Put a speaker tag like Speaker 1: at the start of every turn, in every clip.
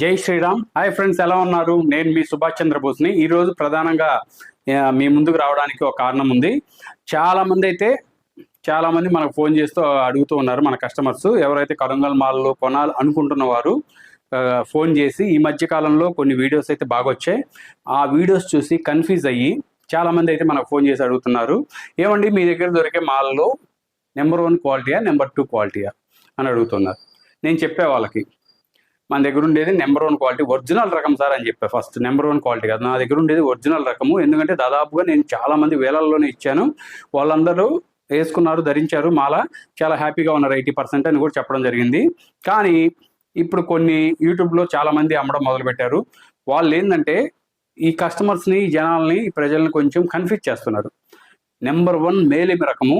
Speaker 1: జై Sriram. Hi friends ఎలా ఉన్నారు? నేను మీ సుభాష్ చంద్రబోస్ని. ఈరోజు ప్రధానంగా మీ ముందుకు రావడానికి ఒక కారణం ఉంది. చాలా మంది అయితే చాలా మంది మనకు ఫోన్ చేస్తూ అడుగుతూ ఉన్నారు మన కస్టమర్స్. ఎవరైతే కరంగల్ మాల్లో కొనాలి అనుకుంటున్న వారు ఫోన్ చేసి ఈ మధ్య కాలంలో కొన్ని వీడియోస్ అయితే బాగా వచ్చాయి. ఆ వీడియోస్ చూసి కన్ఫ్యూజ్ అయ్యి చాలా మంది అయితే మనకు ఫోన్ చేసి అడుగుతున్నారు. ఏమండి మీ దగ్గర దొరికే మాల్లో నెంబర్ వన్ క్వాలిటీయా నెంబర్ టూ క్వాలిటీయా అని అడుగుతున్నారు. నేను చెప్పే వాళ్ళకి. మన దగ్గర ఉండేది నెంబర్ వన్ క్వాలిటీ ఒరిజినల్ రకం సార్ అని చెప్పి ఫస్ట్. నెంబర్ వన్ క్వాలిటీ కాదు నా దగ్గర ఉండేది ఒరిజినల్ రకము. ఎందుకంటే దాదాపుగా నేను చాలా మంది వేలల్లోనే ఇచ్చాను. వాళ్ళందరూ వేసుకున్నారు ధరించారు. మాల చాలా హ్యాపీగా ఉన్నారు ఎయిటీ పర్సెంట్ అని కూడా చెప్పడం జరిగింది. కానీ ఇప్పుడు కొన్ని యూట్యూబ్లో చాలా మంది అమ్మడం మొదలుపెట్టారు. వాళ్ళు ఏంటంటే ఈ కస్టమర్స్ని ఈ జనాల్ని ప్రజల్ని కొంచెం కన్ఫ్యూజ్ చేస్తున్నారు. నెంబర్ వన్ మేలిమి రకము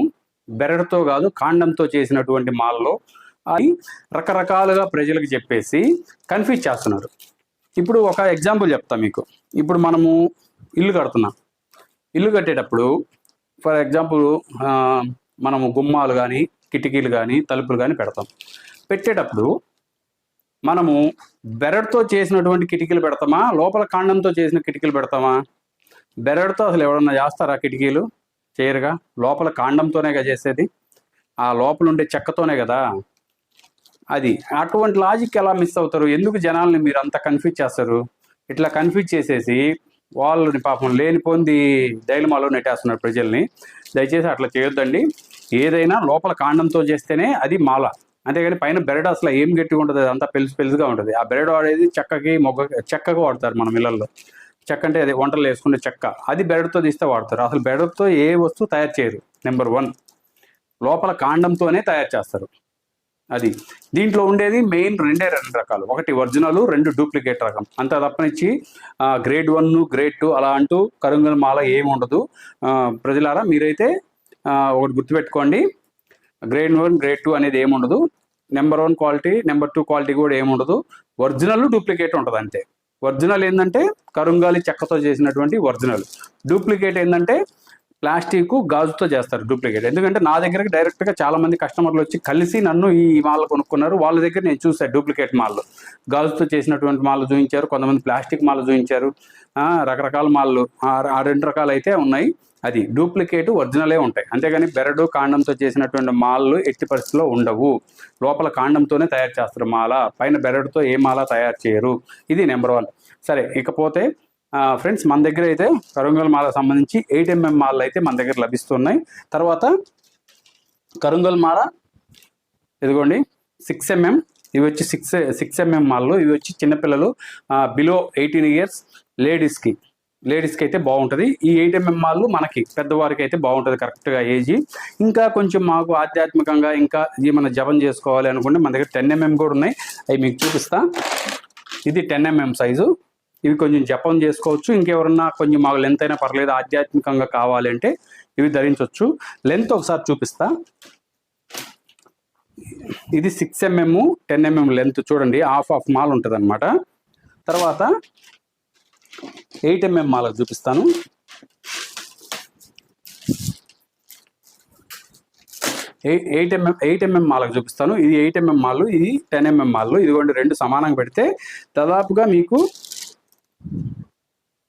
Speaker 1: బెరడుతో కాదు కాండంతో చేసినటువంటి మాల్లో అది రకరకాలుగా ప్రజలకు చెప్పేసి కన్ఫ్యూజ్ చేస్తున్నారు. ఇప్పుడు ఒక ఎగ్జాంపుల్ చెప్తా మీకు. ఇప్పుడు మనము ఇల్లు కడుతున్నాం. ఇల్లు కట్టేటప్పుడు ఫర్ ఎగ్జాంపుల్ మనము గుమ్మాలు కానీ కిటికీలు కానీ తలుపులు కానీ పెడతాం. పెట్టేటప్పుడు మనము బెరడుతో చేసినటువంటి కిటికీలు పెడతామా? లోపల కాండంతో చేసిన కిటికీలు పెడతామా? బెరడుతో అసలు ఎవరన్నా చేస్తారా కిటికీలు? చేయరుగా? లోపల కాండంతోనేగా చేసేది? ఆ లోపల ఉండే చెక్కతోనే కదా? అది. అటువంటి లాజిక్ ఎలా మిస్ అవుతారు? ఎందుకు జనాల్ని మీరు అంత కన్ఫ్యూజ్ చేస్తారు? ఇట్లా కన్ఫ్యూజ్ చేసేసి వాళ్ళని పాపం లేని పొంది డైలమాలో నెట్టేస్తున్నారు ప్రజల్ని. దయచేసి అట్లా చేయొద్దండి. ఏదైనా లోపల కాండంతో చేస్తేనే అది మాల. అంతేగాని పైన బెరడు అసలు ఏం గట్టిగా ఉంటుంది అంతా పెలుసు పెలుసుగా ఉంటుంది. ఆ బెరడు వాడేది చెక్కకి మొగ్గ చెక్కకు వాడతారు మన ఇళ్ళల్లో చెక్క అంటే అది వంటలు వేసుకునే చెక్క. అది బెరడుతో తీస్తే వాడతారు. అసలు బెరడుతో ఏ వస్తువు తయారు చేయరు. Number one. లోపల కాండంతోనే తయారు చేస్తారు. అది. దీంట్లో ఉండేది మెయిన్ రెండే రెండు రకాలు. ఒకటి ఒరిజినల్ రెండు డూప్లికేట్ రకం. అంత తప్పనిచ్చి గ్రేడ్ వన్ గ్రేడ్ టూ అలా అంటూ కరుంగల్ మాల ఏమి ఉండదు. ప్రజలారా మీరైతే ఒకటి గుర్తుపెట్టుకోండి. గ్రేడ్ వన్ గ్రేడ్ టూ అనేది ఏముండదు number one quality number two quality కూడా ఏముండదు ఒరిజినల్ డూప్లికేట్ ఉంటుంది అంతే. ఒరిజినల్ ఏంటంటే కరుంగాలి చెక్కతో చేసినటువంటి ఒరిజినల్. డూప్లికేట్ ఏంటంటే ప్లాస్టిక్ గాజుతో చేస్తారు డూప్లికేట్. ఎందుకంటే నా దగ్గరికి డైరెక్ట్గా చాలామంది కస్టమర్లు వచ్చి కలిసి నన్ను ఈ మాల్ కొనుక్కున్నారు. వాళ్ళ దగ్గర నేను చూసాను డూప్లికేట్ మాల్. గాజుతో చేసినటువంటి మాల్ చూపించారు కొంతమంది ప్లాస్టిక్ మాల్ చూపించారు రకరకాల మాల్లు. ఆ- ఆ రెండు రకాలు అయితే ఉన్నాయి. అది డూప్లికేట్ ఒరిజినలే ఉంటాయి. అంతేగాని బెరడు కాండంతో చేసినటువంటి మాల్లు ఎట్టి పరిస్థితిలో ఉండవు. లోపల కాండంతోనే తయారు చేస్తారు మాల. పైన బెరడుతో ఏ మాల తయారు చేయరు. ఇది నెంబర్ వన్. సరే ఇకపోతే ఫ్రెండ్స్ మన దగ్గర అయితే కరుంగల్ మాల సంబంధించి ఎయిట్ ఎంఎం మాల్ అయితే మన దగ్గర లభిస్తున్నాయి. తర్వాత కరుంగల్ మాల ఇదిగోండి సిక్స్ ఎంఎం ఇవి వచ్చి సిక్స్ సిక్స్ ఎంఎం మాల్లో. ఇవి వచ్చి చిన్నపిల్లలు బిలో ఎయిటీన్ ఇయర్స్ లేడీస్కి లేడీస్కి అయితే బాగుంటుంది. ఈ ఎయిట్ ఎంఎం మాల్లో మనకి పెద్దవారికి అయితే బాగుంటుంది కరెక్ట్గా ఏజీ ఇంకా కొంచెం మాకు ఆధ్యాత్మికంగా ఇంకా ఏమైనా జపం చేసుకోవాలి అనుకుంటే మన దగ్గర టెన్ ఎంఎం కూడా ఉన్నాయి. అవి మీకు చూపిస్తా. ఇది టెన్ ఎంఎం సైజు ఇవి కొంచెం జపం చేసుకోవచ్చు. ఇంకెవరన్నా కొంచెం మాకు లెంత్ అయినా పర్లేదు ఆధ్యాత్మికంగా కావాలి అంటే ఇవి ధరించవచ్చు లెంత్ ఒకసారి చూపిస్తా. ఇది six MM ten MM length చూడండి హాఫ్ ఆఫ్ మాల్ ఉంటుంది అనమాట తర్వాత ఎయిట్ ఎంఎం మాలకు చూపిస్తాను. ఎయిట్ ఎంఎం ఎయిట్ ఎంఎం మాలకు చూపిస్తాను. ఇది ఎయిట్ ఎంఎం మాల్ ఇది టెన్ ఎంఎం మాల్. ఇదిగోండి రెండు సమానంగా పెడితే దాదాపుగా మీకు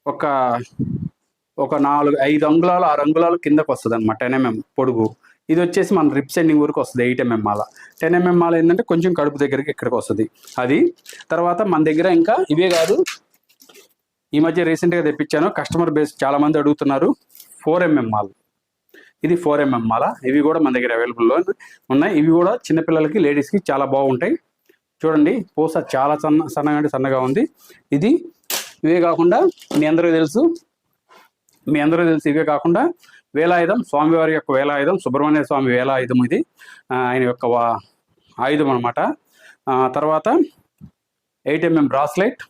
Speaker 1: ఒక ఒక నాలుగు ఐదు అంగుళాలు ఆరు అంగుళాలు కిందకు వస్తుంది అనమాట టెన్ ఎంఎం పొడుగు. ఇది వచ్చేసి మన రిప్స్ ఎండింగ్ వరకు వస్తుంది ఎయిట్ ఎంఎం మాల. టెన్ ఎంఎం మాల ఏంటంటే కొంచెం కడుపు దగ్గరికి ఇక్కడికి వస్తుంది. అది తర్వాత మన దగ్గర ఇంకా ఇవే కాదు ఈ మధ్య రీసెంట్గా తెప్పించాను కస్టమర్ బేస్ చాలామంది అడుగుతున్నారు ఫోర్ ఎంఎం మాల్. ఇది ఫోర్ ఎంఎం మాల ఇవి కూడా మన దగ్గర అవైలబుల్లో ఉన్నాయి. ఇవి కూడా చిన్నపిల్లలకి లేడీస్కి చాలా బాగుంటాయి. చూడండి పూస చాలా సన్న సన్నగా అంటే సన్నగా ఉంది. ఇది ఇవే కాకుండా మీ అందరూ తెలుసు. మీ అందరూ తెలుసు ఇవే కాకుండా వేలాయుధం స్వామివారి యొక్క వేలాయుధం సుబ్రహ్మణ్య స్వామి వేలాయుధం ఇది. ఆయన యొక్క వా- ఆయుధం అనమాట తర్వాత eight MM bracelet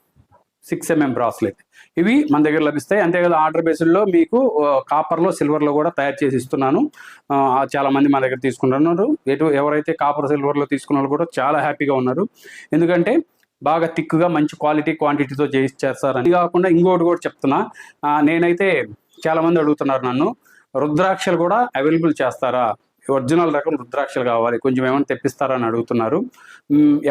Speaker 1: six MM bracelet. ఇవి మన దగ్గర లభిస్తాయి. అంతేకాదు ఆర్డర్ బేస్డ్లో మీకు కాపర్లో సిల్వర్లో కూడా తయారు చేసి ఇస్తున్నాను. చాలామంది చాలా మంది మా దగ్గర తీసుకుంటున్నారు. ఎటు ఎవరైతే కాపర్ సిల్వర్లో తీసుకున్న వాళ్ళు కూడా చాలా హ్యాపీగా ఉన్నారు. ఎందుకంటే బాగా థిక్గా మంచి క్వాలిటీ క్వాంటిటీతో చేయిస్తారు సార్ అని కాకుండా ఇంకోటి కూడా చెప్తున్నా. నేనైతే చాలామంది అడుగుతున్నారు నన్ను రుద్రాక్షలు కూడా అవైలబుల్ చేస్తారా? ఒరిజినల్ రకం రుద్రాక్షలు కావాలి. కొంచెం ఏమైనా తెప్పిస్తారని అడుగుతున్నారు.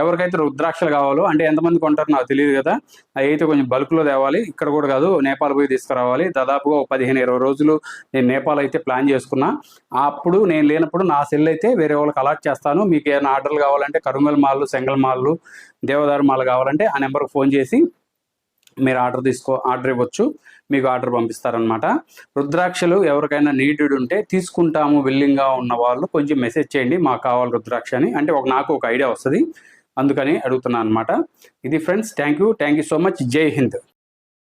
Speaker 1: ఎవరికైతే రుద్రాక్షలు కావాలో అంటే ఎంతమంది కొంటారో నాకు తెలియదు కదా. అయితే కొంచెం బల్క్లో తేవాలి. ఇక్కడ కూడా కాదు నేపాల్ పోయి తీసుకురావాలి. దాదాపుగా ఒక పదిహేను ఇరవై రోజులు నేను నేపాల్ అయితే ప్లాన్ చేసుకున్నా. అప్పుడు నేను లేనప్పుడు నా సెల్ అయితే వేరే వాళ్ళకి అలాట్ చేస్తాను. మీకు ఏమైనా ఆర్డర్లు కావాలంటే కరుంగల్ మాల్లు సెంగల్ మాల్లు దేవదారు మాల్ కావాలంటే ఆ నెంబర్కి ఫోన్ చేసి మీరు ఆర్డర్ తీసుకో ఆర్డర్ ఇవ్వచ్చు మీకు ఆర్డర్ పంపిస్తారనమాట రుద్రాక్షలు ఎవరికైనా నీడెడ్ ఉంటే తీసుకుంటాము విల్లింగ్గా ఉన్న వాళ్ళు కొంచెం మెసేజ్ చేయండి మాకు కావాలి రుద్రాక్ష అని. అంటే ఒక నాకు ఒక ఐడియా వస్తుంది అందుకని అడుగుతున్నాను అనమాట ఇది friends thank you thank you so much Jai Hind.